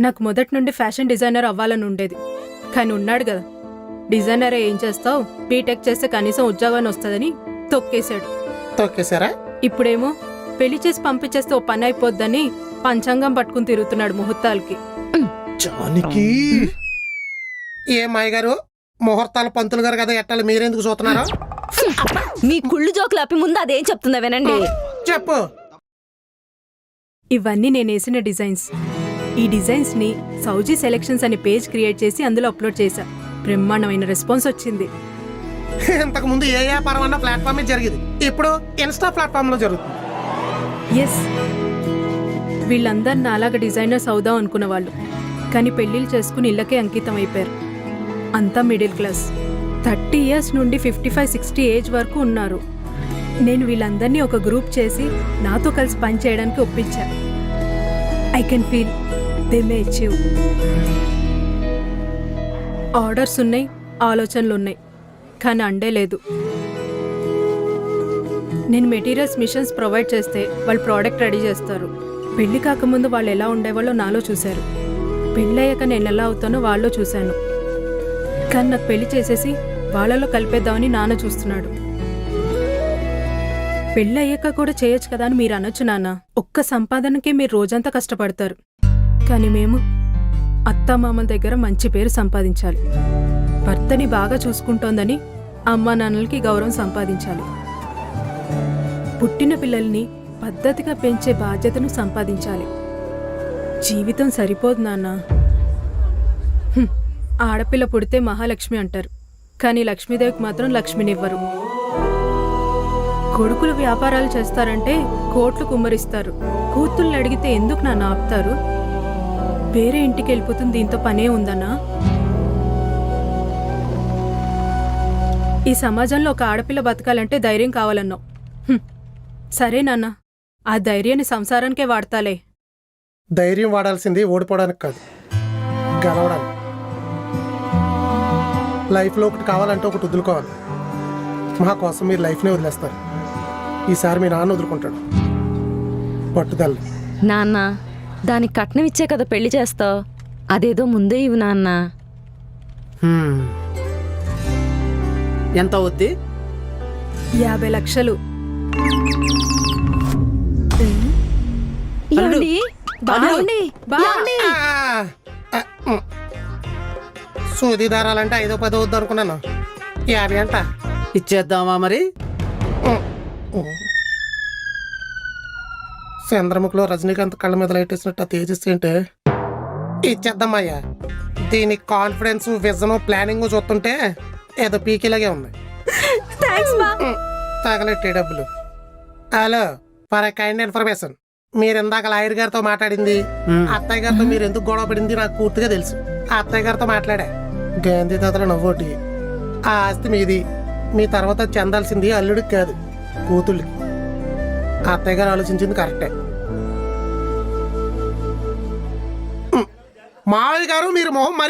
నాకు మొదటి నుండి ఫ్యాషన్ డిజైనర్ అవ్వాలని ఉండేది. కానీ ఉన్నాడు కదా. డిజైనర్ ఏం చేస్తావు? బీటెక్ చేస్తే కనీసం ఉద్యోగాన్ని వస్తుందని తొక్కేశాడు. తొక్కేశారా? ఇప్పుడేమో పెళ్ళి చేసి పంపించేస్తే ఓ పని అయిపోద్దని పంచాంగం పట్టుకుని తిరుగుతున్నాడు ముహూర్తాలకి. జానికి! ఏ మాయ గారు ముహూర్తాల పంతులు గారు కదా ఎట్టాలి? మీరెందుకు చూస్తున్నారు? మీ కుళ్ళు జోకులు అప్పి ముందు అదేం చెప్తుందా వినండి. చెప్పు. ఇవన్నీ నేను వేసిన డిజైన్స్. ఈ డిజైన్స్ని సౌజీ సెలెక్షన్స్ అనే పేజ్ క్రియేట్ చేసి అందులో అప్లోడ్ చేశా. బ్రహ్మాండమైన రెస్పాన్స్ వచ్చింది. ఇంతకు ముందు ఏ వ్యాపారం అన్న ప్లాట్ఫామ్ జరిగింది. ఇప్పుడు ఇన్స్టా ప్లాట్ఫామ్లో జరుగుతుంది. ఎస్ వీళ్ళందరు నాలాగా డిజైనర్స్ అవుదాం అనుకున్న వాళ్ళు. కానీ పెళ్ళిళ్ళు చేసుకుని ఇళ్ళకే అంకితం అయిపోయారు. అంతా మిడిల్ క్లాస్. థర్టీ ఇయర్స్ నుండి ఫిఫ్టీ ఫైవ్ సిక్స్టీ ఏజ్ వరకు ఉన్నారు. నేను వీళ్ళందరినీ ఒక గ్రూప్ చేసి నాతో కలిసి పని చేయడానికి ఒప్పించా. I can feel they may orders ఉన్నాయి ఆలోచనలు ఉన్నాయి కానీ అండే లేదు. నేను మెటీరియల్స్ మిషన్స్ ప్రొవైడ్ చేస్తే వాళ్ళు ప్రోడక్ట్ రెడీ చేస్తారు. పెళ్ళి కాకముందు వాళ్ళు ఎలా ఉండేవాళ్ళో నాలో చూశారు. పెళ్ళయ్యాక నేను ఎలా అవుతానో వాళ్ళు చూశాను. కానీ నాకు పెళ్ళి చేసేసి వాళ్ళలో కలిపేద్దామని నాన్న చూస్తున్నాడు. పెళ్ళయ్యాక కూడా చేయొచ్చు కదా అని మీరు అనొచ్చు నాన్న. ఒక్క సంపాదనకే మీరు రోజంతా కష్టపడతారు. కానీ మేము అత్తామామల దగ్గర మంచి పేరు సంపాదించాలి. భర్తని బాగా చూసుకుంటోందని అమ్మా నాన్నలకి గౌరవం సంపాదించాలి. పుట్టిన పిల్లల్ని పద్ధతిగా పెంచే బాధ్యతను సంపాదించాలి. జీవితం సరిపోదు నాన్న. ఆడపిల్ల పుడితే మహాలక్ష్మి అంటారు. కానీ లక్ష్మీదేవికి మాత్రం లక్ష్మినివ్వరు. కొడుకులు వ్యాపారాలు చేస్తారంటే కోట్లు కుమ్మరిస్తారు. కూతుళ్ళు అడిగితే ఎందుకు నన్ను ఆపుతారు? వేరే ఇంటికి వెళ్ళిపోతుంది దీంతో పనే ఉందన్నా? ఈ సమాజంలో ఒక ఆడపిల్ల బతకాలంటే ధైర్యం కావాలన్నావు. హ్మ్. సరే నాన్న ఆ ధైర్యాన్ని సంసారానికే వాడతాలే. ధైర్యం వాడాల్సింది ఓడిపోవడానికి కాదు గెలవడానికి. లైఫ్లో ఒకటి కావాలంటే ఒకటి వదులుకోవాలి. మా కోసం మీరు లైఫ్నే వదిలేస్తారు. ఈసారి మీ నాన్న వదులుకుంటాడు. పట్టుదల. నాన్న దానికి కట్నం ఇచ్చే కదా పెళ్ళి చేస్తావు అదేదో ముందే ఇవ్వు నాన్న ఎంత అవుద్ది యాభై లక్షలు ఏమండి? బాలు. ఏమండి? బా. ఏమండి? సూది దారాలంటే ఐదో పదో వద్దు అనుకున్నాను యాభై అంట ఇచ్చేద్దామా మరి చంద్రముఖిలో రజనీకాంత్ కళ్ళ మీద లైట్ వేసినట్టు ఆ తేజస్వి అంటే ఇచ్చేద్దామయ్యా దీని కాన్ఫిడెన్స్ విజన్ ప్లానింగ్ చూస్తుంటే ఏదో పీకిలాగే ఉంది. తగలెట్టే డబ్బులు. హలో ఫర్ కైండ్ ఇన్ఫర్మేషన్ మీరు ఇందాక లాయర్ గారితో మాట్లాడింది. అత్తయ్య గారితో మీరు ఎందుకు గొడవ పడింది నాకు పూర్తిగా తెలుసు. ఆ అత్తయ్య గారితో మాట్లాడా? గాంధీ తాతల నవ్వోటి. ఆ ఆస్తి మీది. మీ తర్వాత చెందాల్సింది అల్లుడికి కాదు కూతుళ్ళకి. ఆ అత్తయ్య గారు ఆలోచించింది కరెక్టే మ్మ్. మావయ్య గారు మీరు మొహం మరి